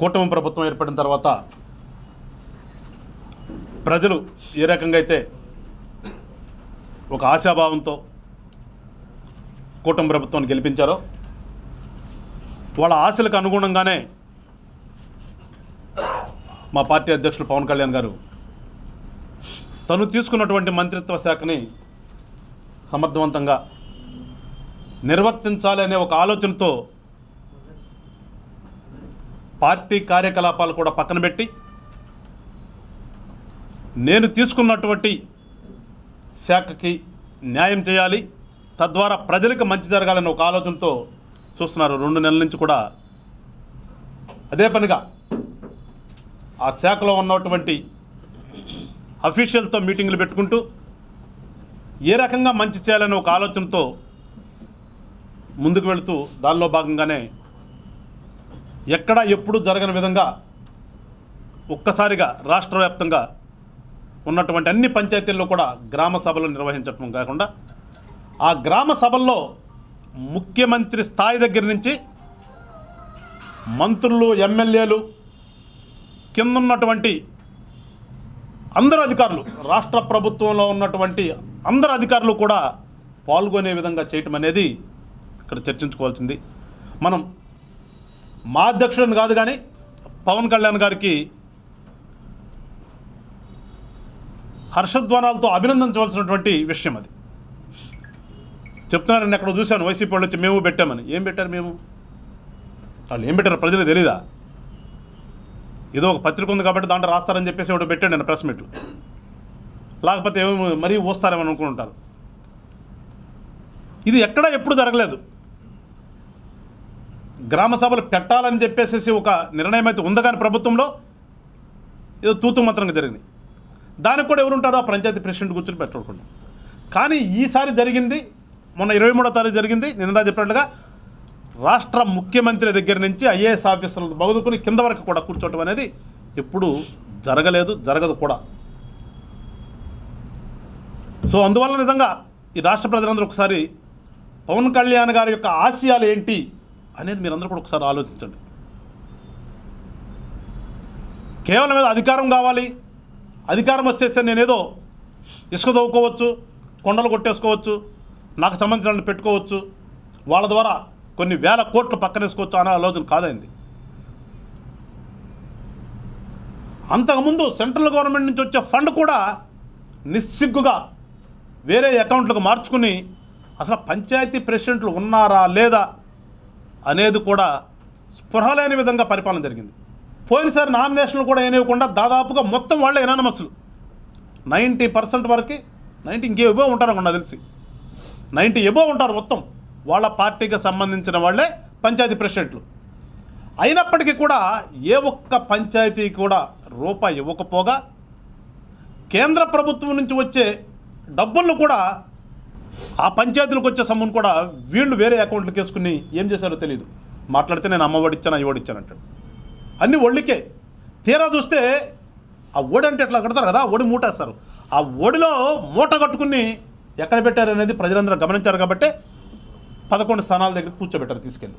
కూటమి ప్రభుత్వం ఏర్పడిన తర్వాత ప్రజలు ఏ రకంగా అయితే ఒక ఆశాభావంతో కూటమి ప్రభుత్వాన్ని గెలిపించారో వాళ్ళ ఆశలకు అనుగుణంగానే మా పార్టీ అధ్యక్షులు పవన్ కళ్యాణ్ గారు తను తీసుకున్నటువంటి మంత్రిత్వ శాఖని సమర్థవంతంగా నిర్వర్తించాలి అనే ఒక ఆలోచనతో పార్టీ కార్యకలాపాలు కూడా పక్కన పెట్టి నేను తీసుకున్నటువంటి శాఖకి న్యాయం చేయాలి తద్వారా ప్రజలకు మంచి జరగాలని ఒక ఆలోచనతో చూస్తున్నారు. రెండు నెలల నుంచి కూడా అదే పనిగా ఆ శాఖలో ఉన్నటువంటి అఫీషియల్తో మీటింగ్లు పెట్టుకుంటూ ఏ రకంగా మంచి చేయాలనే ఒక ఆలోచనతో ముందుకు వెళుతూ దానిలో భాగంగానే ఎక్కడ ఎప్పుడు జరగని విధంగా ఒక్కసారిగా రాష్ట్ర వ్యాప్తంగా ఉన్నటువంటి అన్ని పంచాయతీల్లో కూడా గ్రామ సభలు నిర్వహించటం కాకుండా ఆ గ్రామ సభల్లో ముఖ్యమంత్రి స్థాయి దగ్గర నుంచి మంత్రులు ఎమ్మెల్యేలు కింద ఉన్నటువంటి అందరు అధికారులు రాష్ట్ర ప్రభుత్వంలో ఉన్నటువంటి అందరు అధికారులు కూడా పాల్గొనే విధంగా చేయటం అనేది ఇక్కడ చర్చించుకోవాల్సింది. మనం మా అధ్యక్షుడిని కాదు కానీ పవన్ కళ్యాణ్ గారికి హర్షధ్వానాలతో అభినందించవలసినటువంటి విషయం అది. చెప్తున్నారని అక్కడ చూశాను. వైసీపీ వాళ్ళు వచ్చి మేము పెట్టామని. ఏం పెట్టారు మేము? వాళ్ళు ఏం పెట్టారు ప్రజలకు తెలీదా? ఏదో ఒక పత్రిక ఉంది కాబట్టి దాంట్లో రాస్తారని చెప్పేసి ఒకటి పెట్టాడు నేను ప్రెస్ మీట్లు. లేకపోతే ఏమో మరీ ఊస్తారేమని అనుకుంటారు ఇది ఎక్కడా ఎప్పుడు జరగలేదు. గ్రామ సభలు పెట్టాలని చెప్పేసి ఒక నిర్ణయం అయితే ఉంది కానీ ప్రభుత్వంలో ఏదో తూతు మాత్రంగా జరిగింది. దానికి కూడా ఎవరుంటారో ఆ పంచాయతీ ప్రెసిడెంట్ కూర్చొని పెట్టుకోకుండా. కానీ ఈసారి జరిగింది మొన్న ఇరవై మూడో తారీఖు జరిగింది నిన్నదా చెప్పినట్లుగా రాష్ట్ర ముఖ్యమంత్రి దగ్గర నుంచి ఐఏఎస్ ఆఫీసర్లు బగుదుకుని కింద వరకు కూడా కూర్చోవటం అనేది ఎప్పుడు జరగలేదు జరగదు కూడా. సో అందువల్ల నిజంగా ఈ రాష్ట్ర ప్రజలందరూ ఒకసారి పవన్ కళ్యాణ్ గారి యొక్క ఆశయాలు ఏంటి? అనేది మీరందరూ కూడా ఒకసారి ఆలోచించండి. కేవలం ఏదో అధికారం కావాలి అధికారం వచ్చేస్తే నేనేదో ఇసుక తవ్వుకోవచ్చు కొండలు కొట్టేసుకోవచ్చు నాకు సంబంధించిన పెట్టుకోవచ్చు వాళ్ళ ద్వారా కొన్ని వేల కోట్లు పక్కనేసుకోవచ్చు అనే ఆలోచన కాదైంది. అంతకుముందు సెంట్రల్ గవర్నమెంట్ నుంచి వచ్చే ఫండ్ కూడా నిస్సిగ్గుగా వేరే అకౌంట్లకు మార్చుకుని అసలు పంచాయతీ ప్రెసిడెంట్లు ఉన్నారా లేదా అనేది కూడా స్పృహ లేని విధంగా పరిపాలన జరిగింది. పోయినసారి నామినేషన్లు కూడా ఏనివ్వకుండా దాదాపుగా మొత్తం వాళ్ళే ఎనానమస్లు. నైంటీ పర్సెంట్ వరకు నైంటీ ఇంకే ఎబో ఉంటారు నాకు తెలిసి. నైంటీ ఎబో ఉంటారు మొత్తం. వాళ్ళ పార్టీకి సంబంధించిన వాళ్ళే పంచాయతీ ప్రెసిడెంట్లు. అయినప్పటికీ కూడా ఏ ఒక్క పంచాయతీ కూడా రూపాయి ఇవ్వకపోగా కేంద్ర ప్రభుత్వం నుంచి వచ్చే డబ్బులను కూడా ఆ పంచాయతీలకు వచ్చే సొమ్మును కూడా వీళ్ళు వేరే అకౌంట్లకు వేసుకుని ఏం చేశారో తెలియదు మాట్లాడితే నేను అమ్మఒడిచ్చాను ఇచ్చాను అంటాడు. అన్ని ఒళ్ళికే. తీరా చూస్తే ఆ ఒడి అంటే ఎట్లా కడతారు కదా ఒడి మూటేస్తారు. ఆ ఒడిలో మూట కట్టుకుని ఎక్కడ పెట్టారు అనేది ప్రజలందరూ గమనించారు కాబట్టి పదకొండు స్థానాల దగ్గర కూర్చోబెట్టారు తీసుకెళ్ళి.